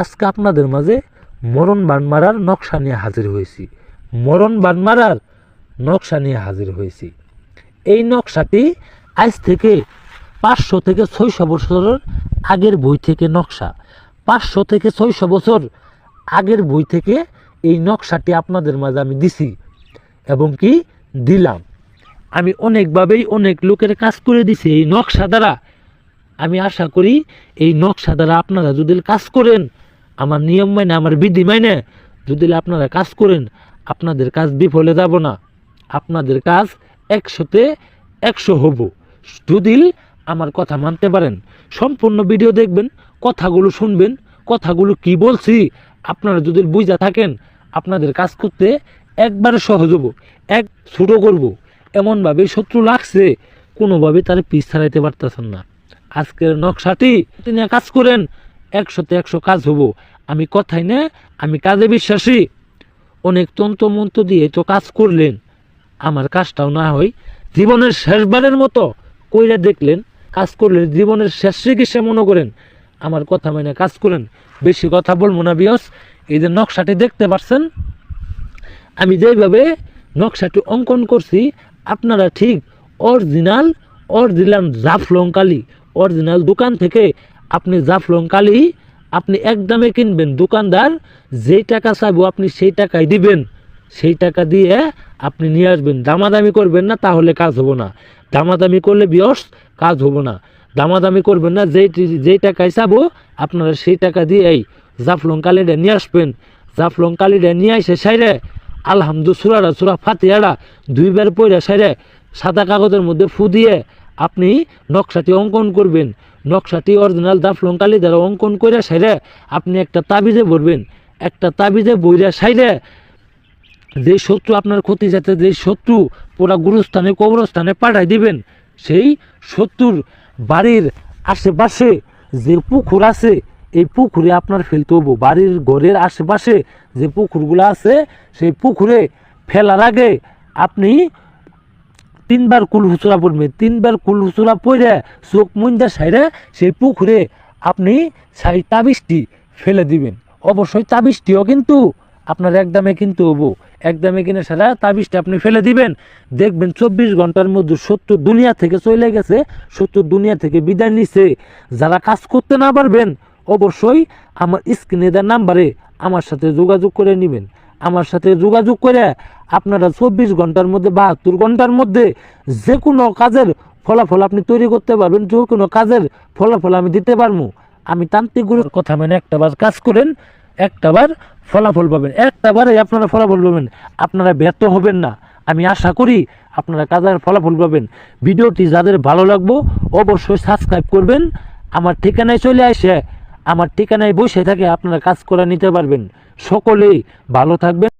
আজকে আপনাদের মাঝে মরণ বানমারার নকশা নিয়ে হাজির হয়েছি। মরণ বানমারার নকশা নিয়ে হাজির হয়েছি। এই নকশাটি আজ থেকে পাঁচশো থেকে ছয়শো বছরের আগের বই থেকে নকশা। পাঁচশো থেকে ছয়শো বছর আগের বই থেকে এই নকশাটি আপনাদের মাঝে আমি দিছি এবং কি দিলাম। আমি অনেকভাবেই অনেক লোকের কাজ করে দিছি এই নকশা দ্বারা। আমি আশা করি এই নকশা দ্বারা আপনারা যদি কাজ করেন আমার নিয়ম মাইনে, আমার বিধি মাইনে, যদি আপনারা কাজ করেন, আপনাদের কাজ বিফলে যাব না। আপনাদের কাজ একশোতে একশো হব। যদি আমার কথা মানতে পারেন, সম্পূর্ণ ভিডিও দেখবেন, কথাগুলো শুনবেন, কথাগুলো কি বলছি, আপনারা যদি বুঝা থাকেন, আপনাদের কাজ করতে একবারে সহজ হব, এক ছোটো করব। এমনভাবে শত্রু লাগছে, কোনোভাবে তার পিছ ছাড়াইতে পারতেছেন না। আজকের নকশাটি তিনি কাজ করেন, একশোতে একশো কাজ হব। আমি কথাই না, আমি কাজে বিশ্বাসী। অনেক তন্ত্র মন্ত্র দিয়ে তো কাজ করলেন। আমার কাজটাও না হয় জীবনের শেষবারের মতো কইরা দেখলেন, কাজ করলেন জীবনের শেষ চিকিৎসা মনে করেন। আমার কথা মানে কাজ করেন, বেশি কথা বলব না, বিয়স। এই যে নকশাটি দেখতে পাচ্ছেন আমি যেভাবে নকশাটি অঙ্কন করছি, আপনারা ঠিক অরিজিনাল অরিজিনাল জাফলং কালি, অরিজিনাল দোকান থেকে আপনি জাফলং কালি আপনি একদমে কিনবেন। দোকানদার যেই টাকা চাইব আপনি সেই টাকাই দিবেন। সেই টাকা দিয়ে আপনি নিয়ে আসবেন। দামাদামি করবেন না, তাহলে কাজ হব না। দামাদামি করলে বিয়স, কাজ হব না। দামাদামি করবেন না, যেই যেই টাকায় চাবো আপনারা সেই টাকা দিয়ে দিয়েই জাফলং কালিটা নিয়ে আসবেন। জাফলং কালিটা নিয়ে আসে সাইরে আলহামদু সুরারা, সুরা ফাতিয়ারা দুইবার পয়রা সাইরে সাদা কাগজের মধ্যে ফু দিয়ে আপনি নকশাটি অঙ্কন করবেন। নকশাটি অরিজিনাল দাফলং কালি দ্বারা অঙ্কন করে সাইরে আপনি একটা তাবিজে ভরবেন। একটা তাবিজে বইরা সাইরে যে শত্রু আপনার ক্ষতি যাতে যে শত্রু পুরা গুরুস্থানে, কবরস্থানে পাঠাই দিবেন, সেই শত্রুর বাড়ির আশেপাশে যে পুকুর আছে, এই পুকুরে আপনার ফেলতে হব বাড়ির ঘরের আশেপাশে যে পুকুরগুলো আছে, সেই পুকুরে ফেলার আগে আপনি তিনবার কুল হুচুরা পড়বেন তিনবার কুল হুচুরা পড়ে চোখ মুন্দা সাইডে সেই পুকুরে আপনি সেই তাবিজটি ফেলে দিবেন। অবশ্যই তাবিজটিও কিন্তু আপনার একদমে কিন্তু হব। একদমে কিনে সারা তাবিজটা আপনি ফেলে দিবেন। দেখবেন চব্বিশ ঘণ্টার মধ্যে সত্তর দুনিয়া থেকে চলে গেছে, সত্তর দুনিয়া থেকে বিদায় নিছে। যারা কাজ করতে না পারবেন, অবশ্যই আমার স্ক্রিনে দেওয়ার নাম্বারে আমার সাথে যোগাযোগ করে নেবেন। আমার সাথে যোগাযোগ করে আপনারা চব্বিশ ঘণ্টার মধ্যে, বাহাত্তর ঘণ্টার মধ্যে যে কোনো কাজের ফলাফল আপনি তৈরি করতে পারবেন, যে কোনো কাজের ফলাফল আমি দিতে পারব। আমি তান্ত্রিক গুরুর কথা মেনে একটাবার কাজ করেন একটাবার ফলাফল পাবেন। একটাবারে আপনারা ফলাফল পাবেন। আপনারা ব্যর্থ হবেন না। আমি আশা করি আপনারা কাজের ফলাফল পাবেন। ভিডিওটি যাদের ভালো লাগবো, অবশ্যই সাবস্ক্রাইব করবেন। আমার ঠিকানায় চলে আসে আমার ঠিকানায় বসে থাকে আপনারা কাজ করে নিতে পারবেন। সকলেই ভালো থাকবেন।